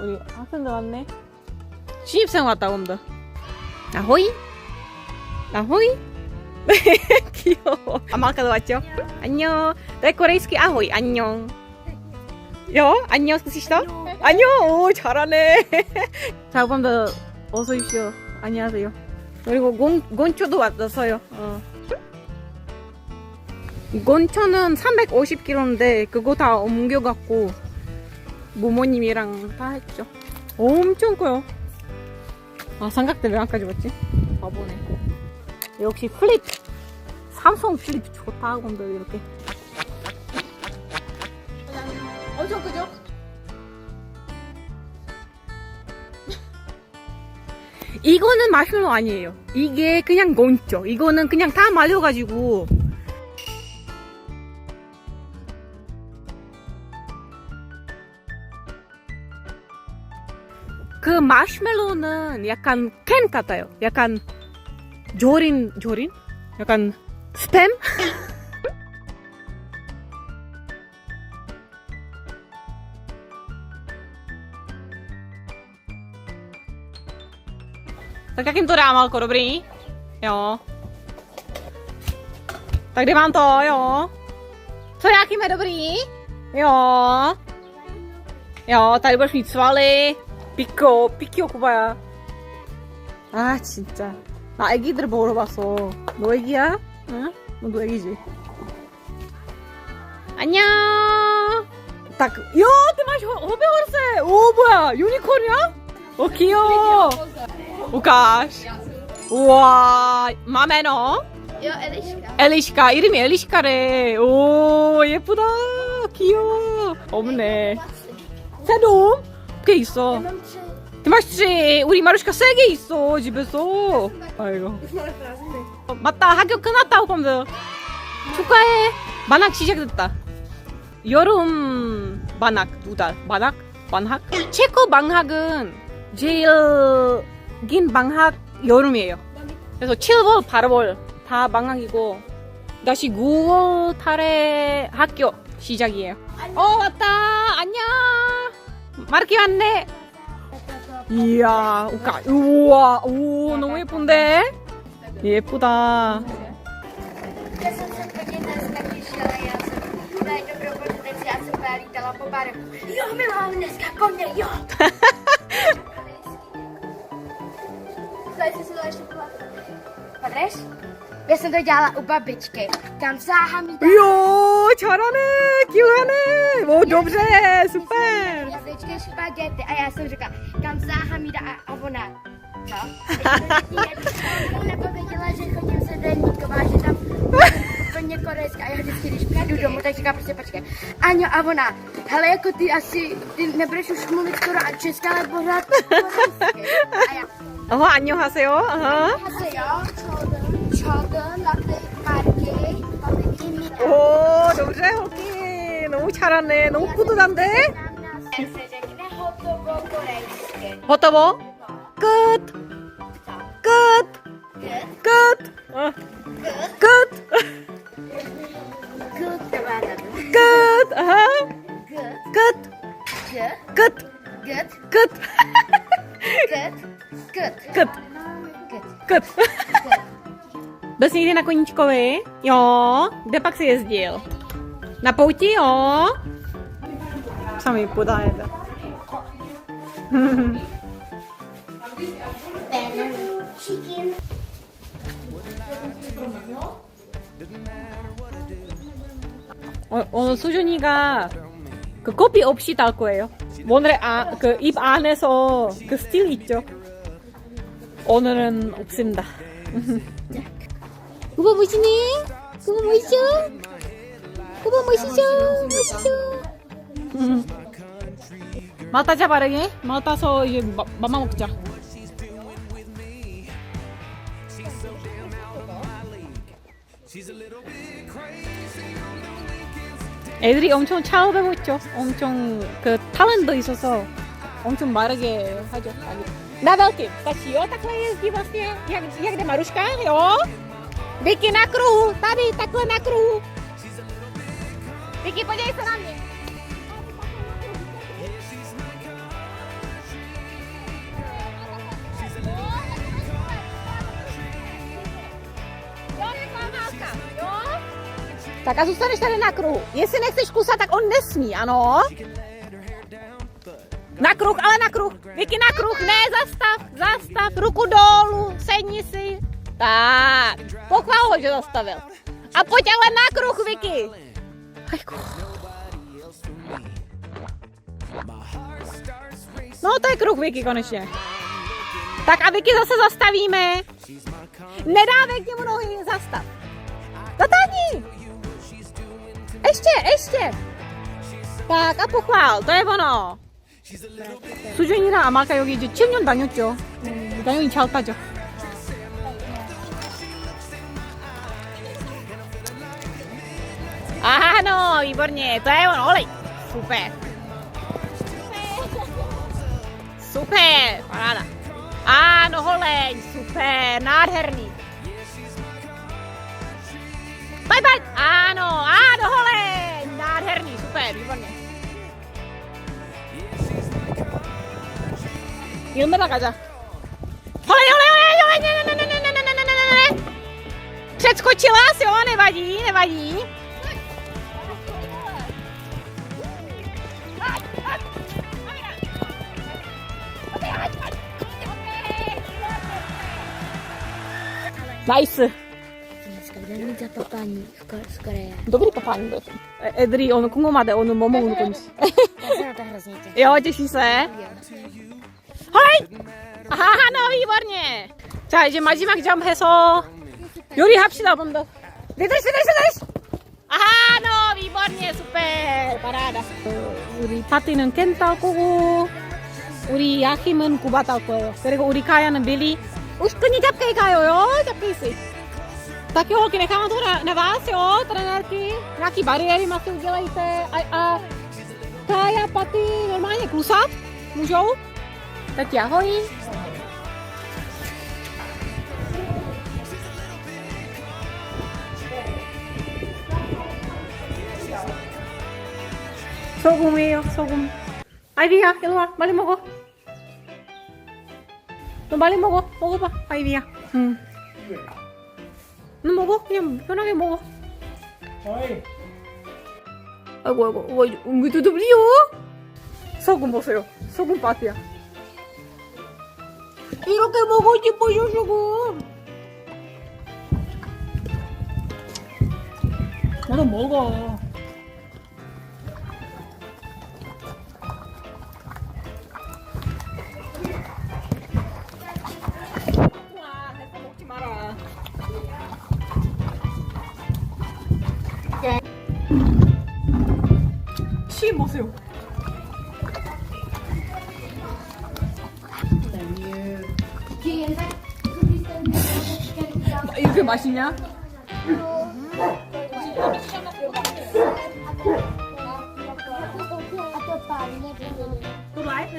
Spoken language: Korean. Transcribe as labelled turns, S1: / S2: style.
S1: 우리 학생들 왔네. 신입생 왔다, 오늘. 아호이? 아호이? 귀여워. 아마 아까도 왔죠? 안녕. 내 코레이스키 아호이. 안녕. 요? 안녕, 스시다? 안녕. 오, 잘하네. 자, 오늘도 어서 오십시오. 안녕하세요. 그리고 곤, 곤초도 왔어요. 어. 곤초는 350kg인데 그거 다 옮겨갖고 모모님이랑 다 했죠. 엄청 커요. 아 삼각대 왜안 가져왔지? 바보네. 역시 플립. 삼성 플립 좋다 근데 이렇게. 엄청 크죠? 이거는 마시멜로 아니에요. 이게 그냥 곤죠. 이거는 그냥 다 말려가지고 그 마시멜로는 약간 캔 같아요. 약간 조린 조린? 약간 스팸? Tak jakým to dám, Alko, dobrý? Jo. Tak kdy mám to, jo? Co jakým je dobrý? Jo. Jo, tady budeš mít svaly. Piko, 피키오 쿠바야. 아 진짜. 나 애기들 보러 봤어. 너 애기야? 응? 너도 애기지? 안녕. 딱, 야, 대마시 어베어세. 오 뭐야? 유니콘이야? 어 귀여워. 우카시. 우와, 맘에 넣어?
S2: Jo, Eliška.
S1: 엘리시카 이름이 엘리시카래. 오 예쁘다. 귀여워. 없네. 새놈? 꽤 있어.
S2: Tři.
S1: 우리 마루시카 세개 있어 집에서. 아이고. 맞다 학교 끝났다 오빠들. 축하해. 만학 시작됐다. 여름 만학 두 달. 만학? 만학? 체코 방학은 제일 긴 방학 여름이에요. 그래서 7월, 8월 다 방학이고 다시 9월 달에 학교 시작이에요. 어 왔다. 안녕. 마르키 왔네. 이야, 우까, 우와, 오, 너무 예쁜데? 예쁘다.
S2: Padreš? Já jsem to dělala u babičky. Tam sáhá mi
S1: Jo, 잘하 네, 기억하네. 오, dobře, super.
S2: babičky špagety a já jsem řekla, kam sáhá mi a, a ona. Co? Ona nepověděla, že chodím se denníková, že tam úplně korejská a já vždycky, když přijdu domů, tak říká prostě počkej. Aňo a ona, hele jako ty asi, ty nebudeš už mluvit skoro a česká, ale pořád korejsky. A já,
S1: 어, 안녕하세요. 어.
S2: asi jo, čodr, čodr, na ty parky, tady i
S1: 오, dobře, holky. 너무 잘하네. 너무 뿌듯한데?
S2: se řekne hotovo korejsky.
S1: 호터보. 끝. 끝.
S2: Good,
S1: 끝. 어,
S2: good,
S1: 끝.
S2: good, to má dobrý.
S1: 끝. 아하.
S2: Good,
S1: 끝.
S2: good,
S1: 끝.
S2: good,
S1: 끝.
S2: good, good,
S1: 끝.
S2: good.
S1: 끝. Byl jsi někdy na koníčkovi? Jo. Kde pak jsi jezdil? Jo. Sami podajete.
S2: Chicken.
S1: 어, 오늘 수준이가 그 커피 없이 딸 거예요. 오늘 아, 그입 안에서 그 스틸 있죠. 오늘은 없습니다. 오빠 멋있네? 오빠 멋있 어? 멋있어? 마 따자 바르게? 마 따서 이제 마, 맘마 먹자. 애들이 엄청 차오르고 있죠. 엄청 그 탤런트 있어서 엄청 마르게 하죠. Jezdí vlastně, jak, jak jde Maruška, jo? Vicky na kruhu, tady, takhle na kruhu. Vicky, podívej se na mě. Tak a zůstaneš tady na kruhu. Jestli nechceš kusat, tak on nesmí, ano? Na kruh, ale na kruh. Vicky, na kruh. Ne, zastav, zastav. Ruku dolů, sedni si. Tak, pochvál ho, že zastavil. A pojď ale na kruh, Vicky. Ajku. No, to je kruh, Vicky, konečně. Tak a Vicky zase zastavíme. Nedávej k němu nohy, zastav. Zatáhni. Ještě, ještě. Tak a pochvál, to je ono. 수준이랑 아마가 여기 이제 7년 다녔죠. 음, 당연히 잘 따죠. Aha, no, výborně, to je on, olej. Super. Super, paráda. Áno, holeň, super, nádherný. Bye, bye. Áno, áno, holeň, nádherný, super, výborně. Jilmera 가자. Holeň, holeň, holeň, holeň, ne, ne, ne, ne, ne, ne, ne, ne, ne, ne. Předskočila si, jo, nevadí, nevadí.
S2: 나이스. Ninja papani, z Korea.
S1: Dobry papani był. Edri, on komu ma, on momo, on komuś. Ja tak rozumiem. Ja,
S2: dzieci se.
S1: Hej! Aha, no wybornie. 자, 이제 마지막 점 해서 요리합시다, 먼저. Wytryś, wytryś, wytryś! Aha, no wybornie, super. Parada. 우리 파티는 켄타 거고 우리 야힘은 쿠바 탈 거예요. 그리고 우리 카야는 빌리 Už ťapkej, Kajo, jo? Ťapkej si. Tak jo, holky, nechám to na, na vás, jo, trenérky. Nějaký bariéry asi udělejte. A, a Kaja, Paty, normálně klusat? Můžou? Tak ahoj. Sogum, eu, sogum. Ajdi, já, lá, vale, mogo. 너 빨리 먹어, 먹어봐, 아이비야. 응. 너 먹어, 그냥 편하게 먹어.
S3: 어이,
S1: 아이고 아이고 와왜 두드리요? 소금 보세요 소금 파티야 이렇게 먹고 싶어요 소금 나도 먹어 맛있냐?